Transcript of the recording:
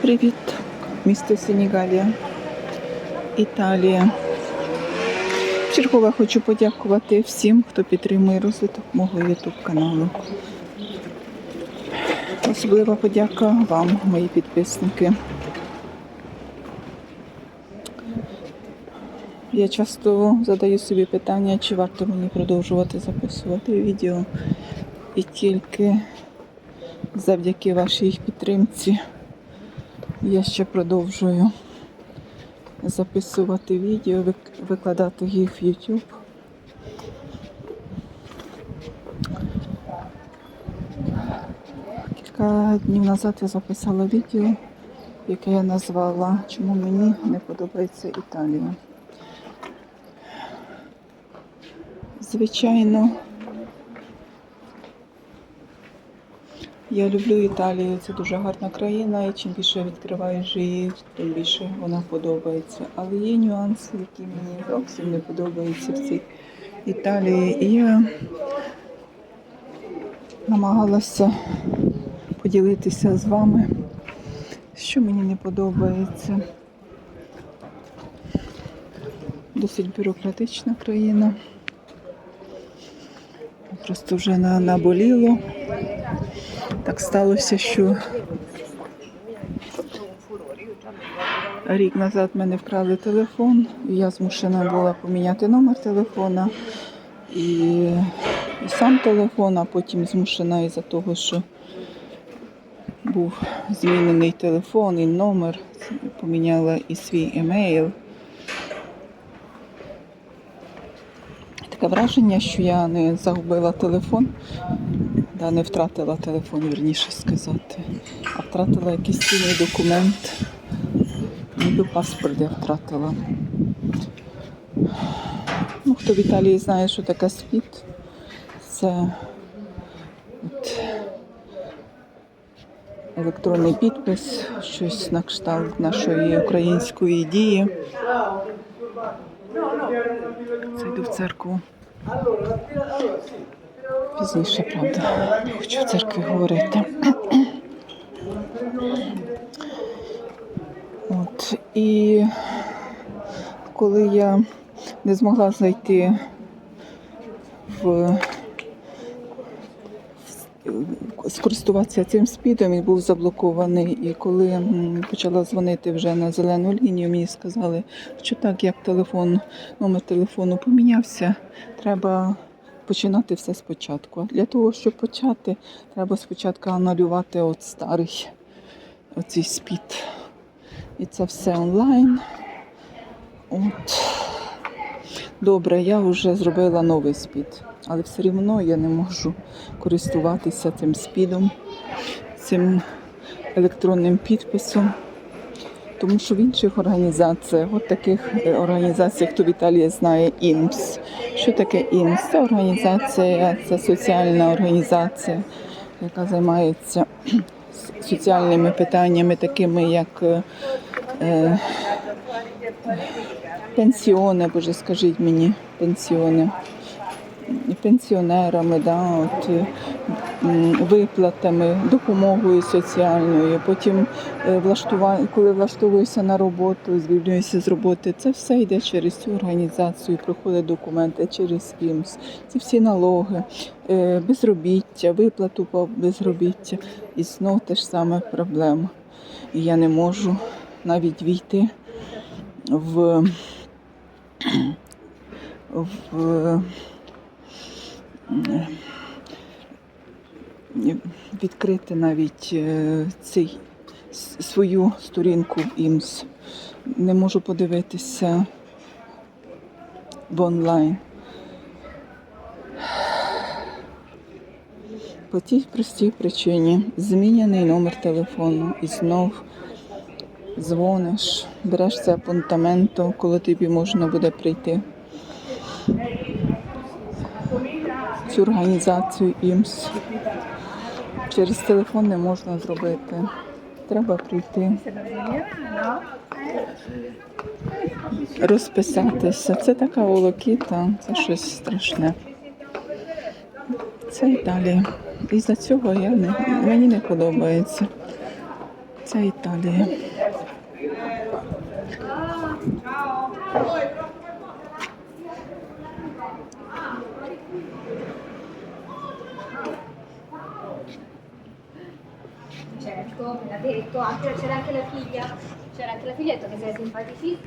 Привіт, місто Сенігалія, Італія. Чергове хочу подякувати всім, хто підтримує розвиток мого YouTube каналу. Особлива подяка вам, мої підписники. Я часто задаю собі питання, чи варто мені продовжувати записувати відео. І тільки завдяки вашій підтримці я ще продовжую записувати відео, викладати їх в YouTube. Кілька днів назад я записала відео, яке я назвала Чому мені не подобається Італія. Звичайно, я люблю Італію, це дуже гарна країна, і чим більше відкриваєш її, тим більше вона подобається. Але є нюанси, які мені зовсім не подобаються в цій Італії. І я намагалася поділитися з вами, що мені не подобається. Досить бюрократична країна. Просто вже на, наболіло. Так сталося, що рік назад мене вкрали телефон, і я змушена була поміняти номер телефона і, і сам телефон, а потім змушена із-за того, що був змінений телефон і номер, поміняла і свій емейл. Таке враження, що я не загубила телефон, да, не втратила телефон, вірніше сказати, а втратила якийсь цінний документ. Ніби паспорт я втратила. Ну, хто в Італії знає, що таке СПІД, це от, електронний підпис, щось на кшталт нашої української дії. Це йду в церкву. Пізніше, правда, не хочу в церкві говорити. От, і коли я не змогла знайти в скористуватися цим спідом, він був заблокований. І коли почала дзвонити вже на зелену лінію, мені сказали, що так, як телефон, номер телефону помінявся, треба починати все спочатку. А для того, щоб почати, треба спочатку анулювати от старий оцей спід. І це все онлайн. От. Добре, я вже зробила новий спід, але все рівно я не можу користуватися цим спідом, цим електронним підписом. Тому що в інших організаціях, от таких е, організаціях, хто в Італії знає ІНПС. Що таке ІНПС? Це організація, це соціальна організація, яка займається соціальними питаннями, такими як е, е, пенсіони, боже, скажіть мені, пенсіони. Пенсіонерами, да, от, виплатами, допомогою соціальною. Потім е, коли влаштовуєшся на роботу, звільнюєшся з роботи, це все йде через цю організацію, проходять документи через ІМС. Це всі налоги, е, безробіття, виплату по безробіття. І знов те ж саме проблема. Я не можу навіть війти в, в відкрити навіть е, цей свою сторінку в ІМС. Не можу подивитися в онлайн. По тій простій причині зміняний номер телефону і знов дзвониш, береш це апунтаменто, коли тобі можна буде прийти. Цю організацію ІМС. Через телефон не можна зробити. Треба прийти. Розписатися. Це така волокіта, це щось страшне. Це Італія. І за цього я не, мені не подобається. Це Італія. Certo, me l'ha detto, anche c'era anche la figlia, c'era anche la figlietta che sei simpaticissima.